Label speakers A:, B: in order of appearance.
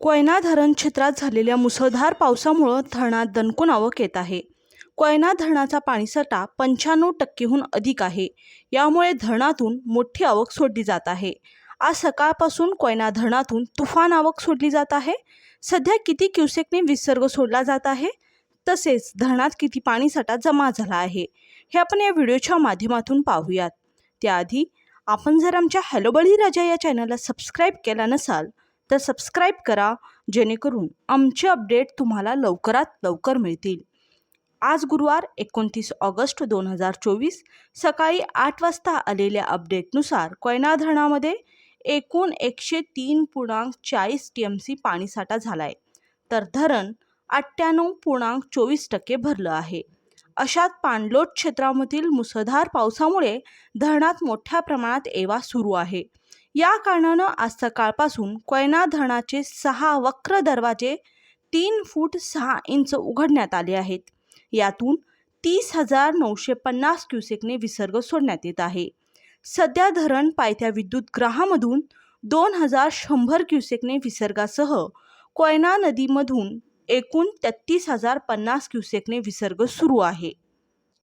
A: कोयना धरण क्षेत्रात झालेल्या मुसळधार पावसामुळं धरणात दणकून आवक येत आहे. कोयना धरणाचा पाणीसाठा पंच्याण्णव टक्केहून अधिक आहे. यामुळे धरणातून मोठी आवक सोडली जात आहे. आज सकाळपासून कोयना धरणातून तुफान आवक सोडली जात आहे. सध्या किती क्युसेकने विसर्ग सोडला जात आहे? तसेच धरणात किती पाणीसाठा जमा झाला आहे? हे आपण या व्हिडिओच्या माध्यमातून पाहूयात. त्याआधी आपण जर आमच्या हॅलोबळी राजा या चॅनलला सबस्क्राईब केला नसाल तर सबस्क्राईब करा जेणेकरून आमचे अपडेट तुम्हाला लवकरात लवकर मिळतील. आज गुरुवार एकोणतीस ऑगस्ट दोन हजार चोवीस सकाळी आठ वाजता आलेल्या अपडेटनुसार कोयना धरणामध्ये एकूण एकशे तीन पूर्णांक चाळीस टी एम सी पाणीसाठा झाला आहे तर धरण अठ्ठ्याण्णव पूर्णांक चोवीस टक्के भरलं आहे. अशात पाणलोट क्षेत्रामधील मुसळधार पावसामुळे धरणात मोठ्या प्रमाणात एवा सुरू आहे. या कारणानं आज सकाळपासून कोयना धरणाचे सहा वक्र दरवाजे तीन फूट सहा इंच उघडण्यात आले आहेत. यातून तीस हजार नऊशे पन्नास क्युसेकने विसर्ग सोडण्यात येत आहे. सध्या धरण पायथ्या विद्युत ग्रहामधून दोन हजार शंभर क्युसेकने विसर्गासह कोयना नदीमधून एकूण तेहतीस हजार पन्नास क्युसेकने विसर्ग सुरू आहे.